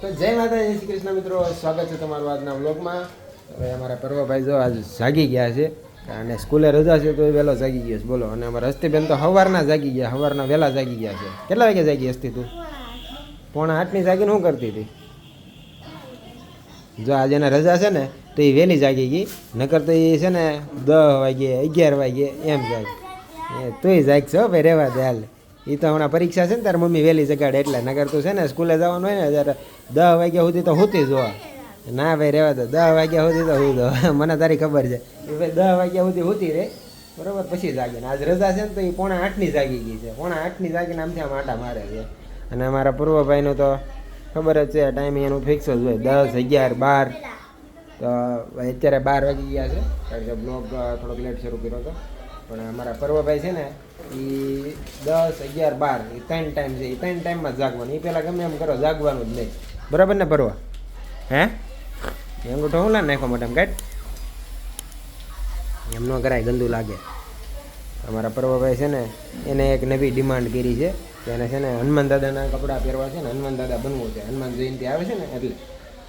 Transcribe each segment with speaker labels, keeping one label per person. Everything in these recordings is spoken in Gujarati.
Speaker 1: તો જય માતા જય શ્રી કૃષ્ણ મિત્રો. સ્વાગત છે તમારું આજના બ્લોગમાં હવે અમારા પર્વભાઈ જો આજ જાગી ગયા છે અને સ્કૂલે રજા છે તો એ વહેલો જાગી ગયો છે. બોલો, અને અમારા હસ્તીબેન તો સવારના જાગી ગયા સવારના વહેલા જાગી ગયા છે. કેટલા વાગે જાગી હસ્તી તું? પોણા આઠની જાગીને શું કરતી હતી? જો આજે એને રજા છે ને, તો એ વહેલી જાગી ગઈ. નકર તો એ છે ને દસ વાગે, અગિયાર વાગે એમ જાગ. તુંય જાગશે હો ભાઈ રહેવા દે હાલ. એ તો હમણાં પરીક્ષા છે ને, તારી મમ્મી વહેલી જગાડે એટલે. નગર તો છે ને, સ્કૂલે જવાનું હોય ને, ત્યારે દસ વાગ્યા સુધી તો હુતી જોવા ના ભાઈ રહેવા દો. દસ વાગ્યા સુધી તો હું દો મને તારી ખબર છે. એ ભાઈ દસ વાગ્યા સુધી હોતી રે. બરોબર? પછી જાગીને. આજ રજા છે ને, તો એ પોણા આઠની જાગી ગઈ છે. પોણા આઠની જાગીને આમથી આમ આટા મારે છે. અને અમારા પૂર્વભાઈનું તો ખબર જ છે ટાઈમિંગ એનું ફિક્સ જ હોય. દસ, અગિયાર, બાર. તો અત્યારે બાર વાગી ગયા છે. કારણ કે બ્લોગ થોડોક લેટ શરૂ કર્યો હતો પણ અમારા પર્વભાઈ છે ને એ દસ, અગિયાર, બાર એ ત્રણ ટાઈમ છે. એ ત્રણ ટાઈમમાં જાગવાનું. એ પહેલાં ગમે એમ કરો, જાગવાનું જ નહીં. બરાબર ને પર્વ? હે? અંગૂઠો હું લાને નાખવા માટે એમ એમ ન કરાય, ગંદુ લાગે. અમારા પર્વભાઈ છે ને, એને એક નવી ડિમાન્ડ કરી છે કે એને છે ને, હનુમાન દાદાના કપડાં પહેરવા છે ને, હનુમાન દાદા બનવું છે. હનુમાન જયંતિ આવે છે ને, એટલે.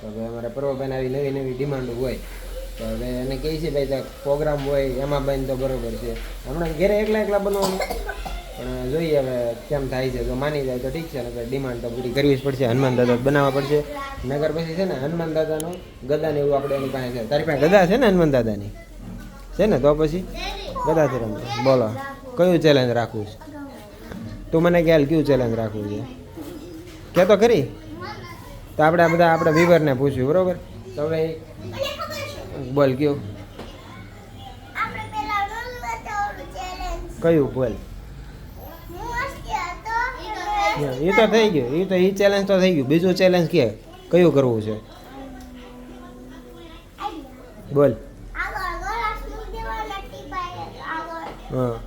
Speaker 1: તો અમારા પર્વભાઈને આવી નવી નવી ડિમાન્ડ હોય. તો હવે એને કહે છે, ભાઈ ત્યાં પ્રોગ્રામ હોય, એમાં બન તો બરોબર છે. હમણાં ઘરે એકલા એકલા બનવાનું. પણ જોઈએ હવે કેમ થાય છે. જો માની જાય તો ઠીક છે ને ડિમાન્ડ તો પૂરી કરવી જ પડશે. હનુમાન દાદા બનાવવા પડશે. નગર પછી છે ને, હનુમાન દાદાનો ગદા ને એવું આપણે એની પાસે છે. તારી પાસે ગદા છે ને હનુમાન દાદાની? છે ને? તો પછી? ગદા છે રમતો. બોલો, કયું ચેલેન્જ રાખવું છે? તું મને ખ્યાલ કયું ચેલેન્જ રાખવું છે? કે તો ખરી? તો આપણે આ બધા, આપણે વિવરને પૂછ્યું, બરોબર? તો હવે બોલ
Speaker 2: ચેલેન્જ
Speaker 1: કયું બોલ? એ તો થઈ ગયું એ તો એ ચેલેન્જ તો થઈ ગયું. બીજું ચેલેન્જ કે? કયું કરવું છે? બોલ. હા.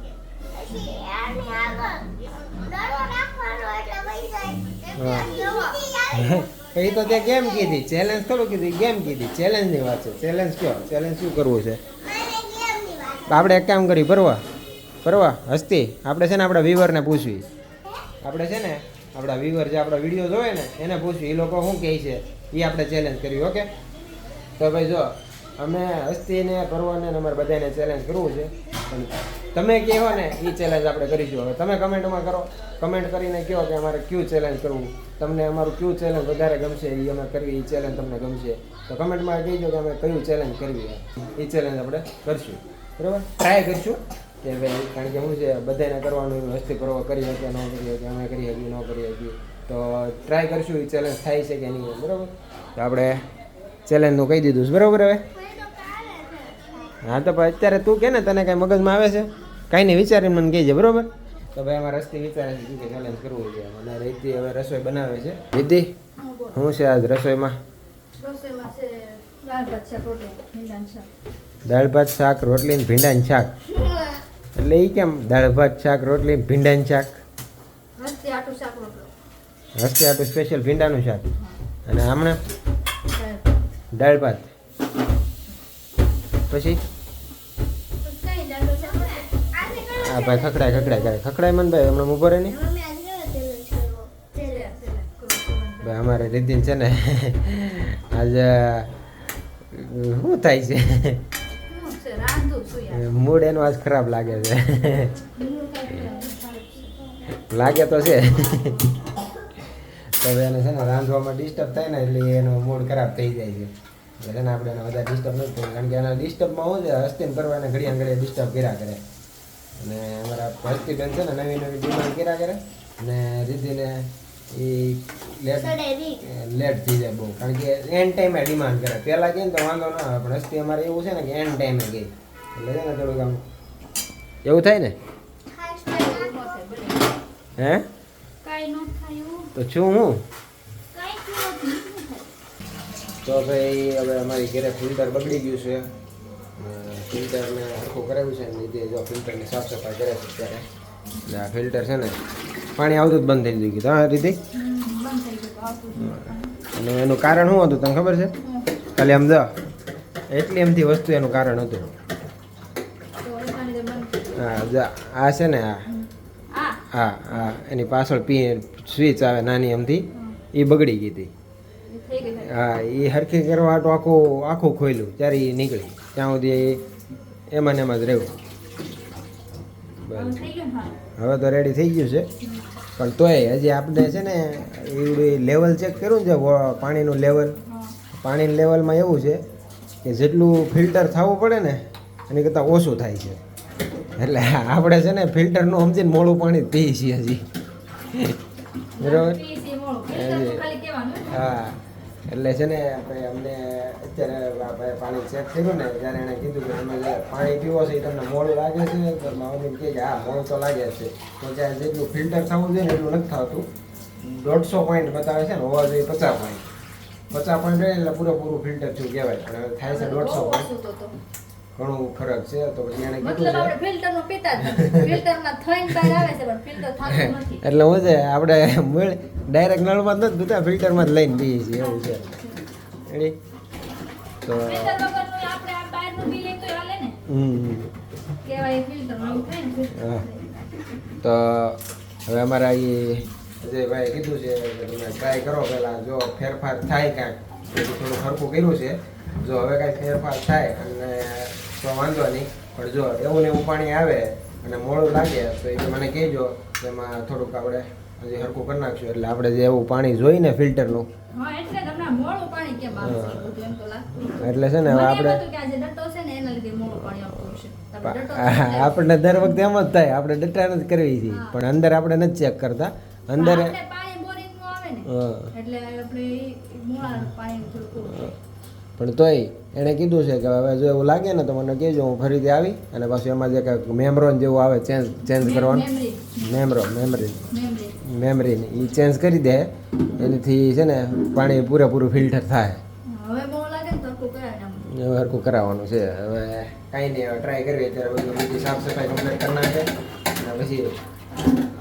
Speaker 1: હા. એ તો તે ગેમ કીધી? ચેલેન્જ થોડું કીધી ગેમ કીધી? ચેલેન્જની વાત છે. ચેલેન્જ કયો? ચેલેન્જ શું કરવું છે? આપણે એક કામ કરી પરવા પરવા હસ્તી. આપણે છે ને આપણા વ્યુવરને પૂછવી. આપણે છે ને આપણા વ્યુવર જે આપણા વીડિયો જોવે ને, એને પૂછવી. એ લોકો શું કહે છે? એ આપણે ચેલેન્જ કર્યું ઓકે તો ભાઈ જો અમે હસ્તીને, ભરવાને અમારે બધાને ચેલેન્જ કરવું છે. પણ તમે કહો ને એ ચેલેન્જ આપણે કરીશું. હવે તમે કમેન્ટમાં કરો. કમેન્ટ કરીને કહો કે અમારે કયું ચેલેન્જ કરવું. તમને અમારું કયું ચેલેન્જ વધારે ગમશે એ અમે કરવી એ ચેલેન્જ તમને ગમશે. તો કમેન્ટમાં કહીજો કે અમે કયું ચેલેન્જ કરવી. એ ચેલેન્જ આપણે કરશું. બરાબર? ટ્રાય કરશું. કે ભાઈ, કારણ કે શું છે, બધાને કરવાનું હસ્તી પર્વ કરી શકીએ, ન કરી શકીએ, અમે કરી શકીએ, ન કરી શકીએ. તો ટ્રાય કરશું એ ચેલેન્જ થાય છે કે નહીં. બરાબર? તો આપણે ચેલેન્જનું કહી દીધું છે. બરાબર હવે? હા તો ભાઈ અત્યારે તું કે ને તને કાંઈ મગજમાં આવે છે? કાંઈ નહીં વિચારીને મને કહેજે બરાબર? તો ભાઈ અમારે રસ્તે વિચારે છે કે ચેલેન્જ કરવું છે. અને રીતિ હવે રસોઈ બનાવે છે. રીતિ શું છે આજ રસોઈમાં?
Speaker 3: દાળ ભાત શાક રોટલી શાક.
Speaker 1: રોટલી ને ભીંડાનું શાક. એટલે એ કેમ દાળ ભાત શાક રોટલી ને ભીંડાનું શાક?
Speaker 3: હસ્તી આટું શાક
Speaker 1: હસ્તે આટલું સ્પેશિયલ ભીંડાનું શાક. અને હમણાં
Speaker 3: દાળ ભાત.
Speaker 1: પછી? આ ભાઈ ખકડાય ખકડાય કરે ખકડાય મને ભાઈ હમણાં ઊભો રહે
Speaker 3: કરું.
Speaker 1: ભાઈ અમારે રીતિન છે ને આજે શું થાય છે. મૂડ એનો આજ ખરાબ લાગે છે. લાગે તો છે. તો એને છે ને રાંધવામાં ડિસ્ટર્બ થાય ને એટલે એનો મૂડ ખરાબ થઈ જાય છે. એટલે આપણે એને વધારે ડિસ્ટર્બ નથી કર્યું કારણ કે એના ડિસ્ટર્બમાં હું છે હસ્તીને કરવાને ઘડિયા ઘડિયા ડિસ્ટર્બ કર્યા કરે. અને અમારા હસ્તીબેન છે ને નવી નવી ડિમાન્ડ કર્યા કરે. અને રીતિને એ લેટ લેટ થઈ જાય બહુ. કારણ કે એન્ડ ટાઈમે ડિમાન્ડ કરે. પહેલાં ગઈ ને તો વાંધો ના આવે પણ હસ્તી અમારે એવું છે ને કે એન્ડ ટાઈમે ગઈ. એટલે છે ને થોડુંક આમ એવું થાય ને. હે?
Speaker 3: કાંઈ ન થાય
Speaker 1: તો છું હું? તો ભાઈ હવે અમારી ઘરે ફિલ્ટર બગડી ગયું છે. ફિલ્ટરને આખું કરાવ્યું છે ને લીધે જો ફિલ્ટરની સાફ સફાઈ કરે છે અત્યારે. એટલે આ ફિલ્ટર છે ને પાણી આવતું જ બંધ થઈ ગયું હા રીતિ. અને એનું કારણ શું હતું તને ખબર છે? ખાલી આમ જો એટલી એમથી વસ્તુ એનું કારણ હતું.
Speaker 3: એના.
Speaker 1: હા આ છે ને આ. હા હા એની પાછળ પી સ્વિચ આવે નાની એમથી એ બગડી ગઈ હતી. હા એ હરખી કરવા તો આખું આખું ખોલ્યું ત્યારે એ નીકળી. ત્યાં સુધી એમાં ને એમાં જ રહ્યું
Speaker 3: હવે
Speaker 1: તો રેડી થઈ ગયું છે. પણ તોય હજી આપણે છે ને એવડું લેવલ ચેક કર્યું ને જે પાણીનું લેવલ પાણીનું લેવલમાં એવું છે કે જેટલું ફિલ્ટર થવું પડે ને એની કરતાં ઓછું થાય છે. એટલે આપણે છે ને ફિલ્ટરનું સમજીને મોડું પાણી પીએ છીએ હજી. બરાબર. હા. એટલે છે ને આપણે અમને અત્યારે પાણી ચેક કર્યું ને, ત્યારે એણે કીધું કે તમે પાણી પીવો છો એ તમને મોડું લાગે છે. તો માવડીને કહે કે હા મોડું તો લાગે છે. તો ત્યાં જેટલું ફિલ્ટર થવું જોઈએ ને એટલું નથી થતું. દોઢસો પોઈન્ટ બતાવે છે ને, હોવા જોઈએ પચાસ પોઈન્ટ પચાસ પોઈન્ટ એટલે પૂરેપૂરું ફિલ્ટર થયું કહેવાય. પણ થાય છે દોઢસો પોઈન્ટ. ઘણું ફરક છે તો પછી એણે
Speaker 3: મતલબ આપણે filter નું પીતા ફિલ્ટરમાં થઈને બહાર આવે છે પણ ફિલ્ટર થતું નથી.
Speaker 1: એટલે હું છે આપણે ડાયરેક્ટ નળમાં નથી પીતા ફિલ્ટરમાં જ લઈને પીએ છીએ એવું છે. રેડી? તો
Speaker 3: વગરનું આપણે આ બહારનું પી લઈએ તો હાલે ને.
Speaker 1: હમ.
Speaker 3: થાય ને
Speaker 1: હા. તો હવે અમારા એ જે ભાઈ કીધું છે કે તમે ટ્રાય કરો પહેલાં જો ફેરફાર થાય કાંઈક. થોડું ખરખું કર્યું છે. જો હવે કાંઈ ફેરફાર થાય અને તો વાંધો નહીં. પણ જો એવું ને એવું પાણી આવે અને મોડું લાગે તો એ મને કહેજો એમાં થોડુંક આપણે હજી હરકું કરી નાખશું. એટલે આપણે જે એવું પાણી જોઈને ફિલ્ટરનું.
Speaker 3: હા, એટલે
Speaker 1: છે ને હવે આપણે આપણને દર વખતે એમ જ થાય આપણે ડટાણ જ કરવી છે પણ અંદર આપણે નથી ચેક કરતા. અંદર.
Speaker 3: એટલે આપણે પાણી
Speaker 1: તોય એણે કીધું છે કે હવે જો એવું લાગે ને તો મને કહેજો હું ફરીથી આવી અને પાછું એમાં જે કંઈક મેમરોન જેવું આવે ચેન્જ ચેન્જ કરવાનું. મેમરો મેમરી મેમરીને એ ચેન્જ કરી દે એનાથી છે ને પાણી પૂરેપૂરું ફિલ્ટર થાય.
Speaker 3: હવે
Speaker 1: હરખું કરાવવાનું છે. હવે કાંઈ નહીં હવે ટ્રાય કરવી અત્યારે બધું બધી સાફ સફાઈ કમ્પ્લીટ કરી નાખે અને પછી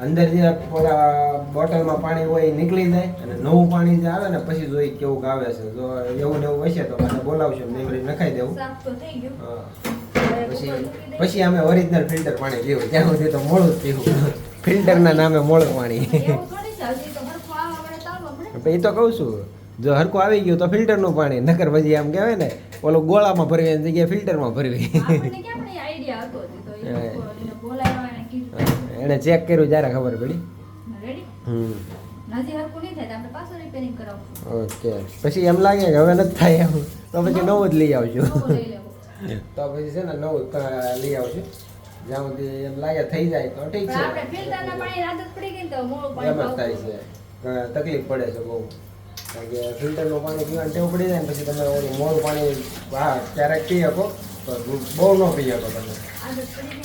Speaker 1: અંદર જે ઓલા બોટલમાં પાણી હોય એ નીકળી જાય અને નવું પાણી જે આવે ને પછી જોઈ કેવું આવે છે જો એવું ને એવું હશે તો મને બોલાવશે મેમરી નખાઈ દેવું. પછી. પછી અમે ઓરિજિનલ ફિલ્ટર પાણી પીવું ત્યાં સુધી તો મોળું જ પીવું ફિલ્ટરના નામે મોળું પાણી. એ તો કહું છું જો હરખું આવી ગયું તો ફિલ્ટરનું પાણી નકર પછી આમ કહેવાય ને ઓલો ગોળામાં ભરવી જગ્યાએ ફિલ્ટરમાં ભરવી
Speaker 3: હતો જ. તો એ
Speaker 1: હા.
Speaker 3: લોકોને બોલાવ્યા, એને
Speaker 1: એણે ચેક કર્યું જ્યારે ખબર પડી. હમ. ઓકે પછી એમ લાગે કે હવે નથી થાય એમ. તો પછી નવું જ લઈ આવજો. તો પછી છે ને નવું લઈ આવજો. જ્યાં સુધી એમ લાગે થઈ જાય તો ઠીક છે.
Speaker 3: આપણે ફિલ્ટરના પાણીની આદત પડી ગઈ તો મોળું
Speaker 1: એમ
Speaker 3: પાણી
Speaker 1: જ થાય છે. તકલીફ પડે છે બહુ. કારણ કે ફિલ્ટરનું પાણી પીવાનું ટેવ પડી જાય ને પછી તમે ઓલું મોડું પાણી હા ક્યારેક પી શકો તો બહુ ન પી શકો તમે.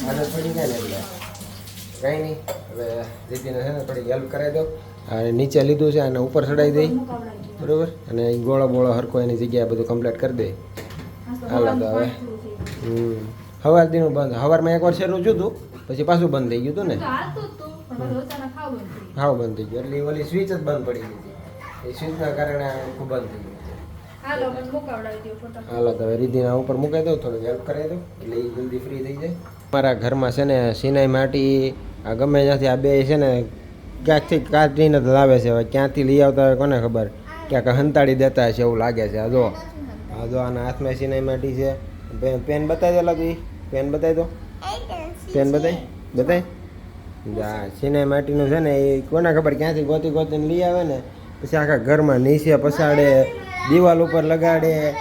Speaker 3: આદત પડી
Speaker 1: જાય ને એટલે. કંઈ નહીં. હવે દીદીને છે ને થોડી હેલ્પ કરાવી દો અને નીચે લીધું છે અને ઉપર ચડાવી દઈ. બરાબર? અને ગોળો બોળો હરખો એની જગ્યાએ બધું કમ્પ્લીટ કરી દે. હાલો તો હવે. હમ. સવાર દીનું બંધ. સવારમાં એકવાર શરૂ થયું હતું. પછી પાછું બંધ થઈ ગયું હતું ને. હાવ બંધ થઈ ગયું. એટલે ઓલી સ્વિચ જ બંધ પડી ગઈ એ સ્વિચના કારણે ખૂબ બંધ થઈ ગયું.
Speaker 3: હાલો
Speaker 1: તો હવે રીધિના ઉપર મૂકાઈ દઉં. થોડું હેલ્પ કરાવી દઉં. એટલે એ જલ્દી ફ્રી થઈ જાય. મારા ઘરમાં છે ને, સિનાઈ માટી આ ગમે ત્યાંથી આ બે છે ને, ક્યાંકથી કાઢીને લાવે છે. હવે ક્યાંથી લઈ આવતા હોય કોને ખબર? ક્યાંક હંતાડી દેતા હશે એવું લાગે છે. આ જો આ જો આના હાથમાં સિનાઈ માટી છે. પેન બતાવી દે લાગી. પેન બતાવી દો. પેન બતાવી. બતાવી. આ સિનાઈ માટીનું છે ને, એ કોને ખબર ક્યાંથી ગોતી ગોતીને લઈ આવે ને? પછી આખા ઘરમાં નીચે પસાડે દિવાલ ઉપર લગાડે.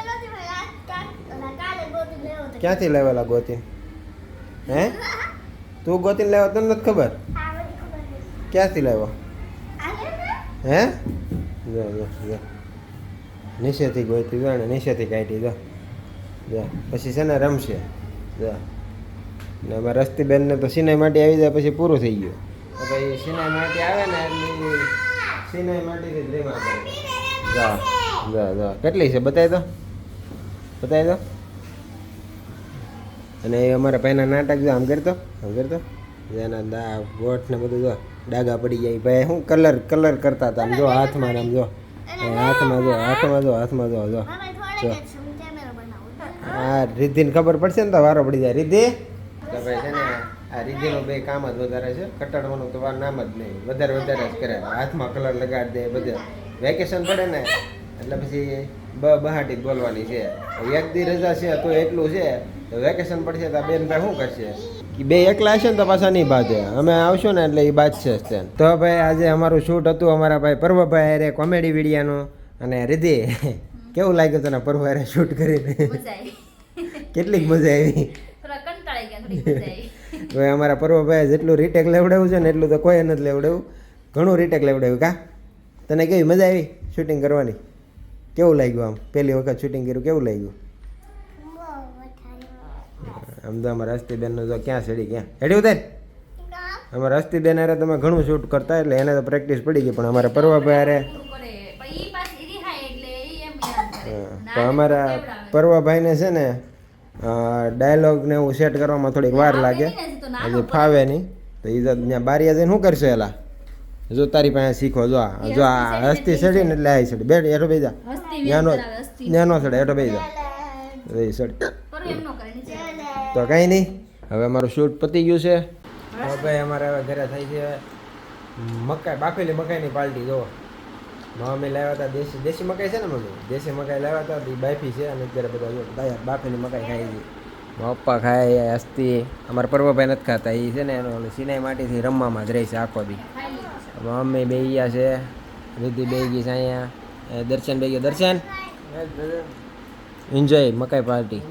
Speaker 1: ક્યાંથી લેવાલા ગોતી? હે? તું ગોતીને લાવ્યો તને નથી ખબર? ક્યાંથી લાવ્યો? હે? જો જો જો. નીચેથી ગોતી જો ને નીચેથી કાઢી જો. જો, પછી છે ને રમશે. જો. ને અમારે રસ્તી બેનને તો સિનાઈ માટી આવી જાય પછી પૂરું થઈ ગયું. પછી સિનાઈ માટી આવે ને એટલે સિનાઈ માટીથી જ રેમા કરે જો જો જો. કેટલી છે? બતાવી દો. બતાવી દો. અને એ અમારા ભાઈના નાટક જો આમ કરતો આમ કરતો. એના દા ગોઠ ને બધું જો ડાગા પડી જાય. ભાઈ શું કલર કલર કરતા હતા. આમ જો હાથમાં આમ જો. હાથમાં જો હાથમાં જો હાથમાં જો જો. જો. આ રિદ્ધિને ખબર પડશે ને તો વારો પડી જાય. રિદ્ધિ? તો ભાઈ છે ને આ રિદ્ધિનું બે કામ જ વધારે છે. કટાડવાનું તો વાર નામ જ નહીં. વધારે વધારે જ કરે. હાથમાં કલર લગાડી દે બધે. વેકેશન પડે ને? એટલે પછી બ બહાટી બોલવાની છે. એક દી રજા છે તો એટલું છે તો વેકેશન પડશે તો આ બેન ભાઈ શું કરશે? કે બે એકલા હશે ને તો પાછા નહીં બાજે અમે આવશું ને એટલે એ બાજશે છે તો ભાઈ આજે અમારું શૂટ હતું અમારા ભાઈ પર્વભાઈ અરે કોમેડી વિડીયાનું અને રિધિ કેવું લાગ્યું તને પર્વ અરે શૂટ કરીને? કેટલીક મજા આવી.
Speaker 3: થોડા કંટાળી ગયા થોડી મજા આવી.
Speaker 1: હવે અમારા પર્વભાઈ જેટલું રીટેક લેવડાવ્યું છે ને એટલું તો કોઈ નથી લેવડાવ્યું. ઘણું રીટેક લેવડાવ્યું. કા? તને કેવી મજા આવી શૂટિંગ કરવાની? કેવું લાગ્યું આમ? પહેલી વખત શૂટિંગ કર્યું કેવું લાગ્યું? આમ તો તો ક્યાં ચડી ક્યાં? હેડી ઉતાર? અમારા હસ્તીબેન હારે તમે ઘણું શૂટ કરતા એટલે એને તો પ્રેક્ટિસ પડી ગઈ પણ અમારા પર્વભાઈ હા, તો અમારા. પર્વભાઈને છે ને ડાયલોગ ને એવું સેટ કરવામાં થોડીક વાર લાગે.
Speaker 3: હજી
Speaker 1: ફાવે નહીં. તો એ તો ત્યાં બારીયા જઈને શું કરશે એલા? જો તારી પાસે શીખો જો આ જો આ હસ્તી સડી ને એટલે આવી સડી બેઠ હેઠો બેજા
Speaker 3: હસ્તી
Speaker 1: ન્યાનો ન્યાનો ચડે હેઠો બેજા એ
Speaker 3: નીચે
Speaker 1: તો કાંઈ નહીં. હવે અમારું શૂટ પતી ગયું છે. હવે ભાઈ અમારે હવે ઘરે થઈ છે મકાઈ બાફેલી મકાઈની પાલટી જો. મમ્મી લાવ્યા હતા દેશી દેશી મકાઈ છે ને મમ્મી દેશી મકાઈ લાવ્યા હતા એ બાફી છે અને અત્યારે બધા જો દાયા બાફેલી મકાઈ ખાઈ છે. મારા પપ્પા ખાય હસ્તી. અમારા પર્વભાઈ નથી ખાતા એ છે ને એનો સિનાઈ માટીથી રમવામાં જ રહે છે આખો
Speaker 3: છે.
Speaker 1: મમ્મી બે ગયા છે. રિદ્ધિ બે ગઈ છે અહીંયા. દર્શન બે ગયો. દર્શન? એન્જોય મકાઈ પાર્ટી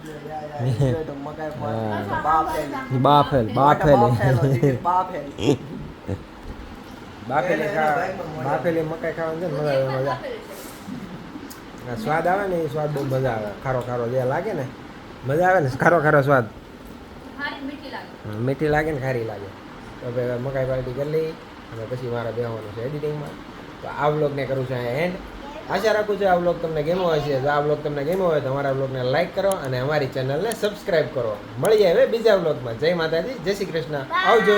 Speaker 1: બાફેલ બાફેલ. બાફેલી બાફેલી મકાઈ ખાવાની છે ને મજા આવે મજા. સ્વાદ આવે ને એ સ્વાદ બહુ મજા આવે. ખારો ખારો જે લાગે ને મજા આવે ને ખારો ખારો સ્વાદ.
Speaker 3: મીઠી લાગે.
Speaker 1: ને ખારી લાગે. તો ભાઈ મકાઈ પાર્ટી કરી લઈ અને પછી મારા બેહવાનું છે એડિટિંગમાં. તો આ વ્લોગને કરું છું એન્ડ આશા રાખું છું આ વ્લોગ તમને ગેમો હશે. જો આ વ્લોગ તમને ગેમો હોય તો અમારા વ્લોગને લાઈક કરો અને અમારી ચેનલને સબસ્ક્રાઈબ કરો. મળીએ હવે બીજા વ્લોગમાં. જય માતાજી, જય શ્રી કૃષ્ણ. આવજો.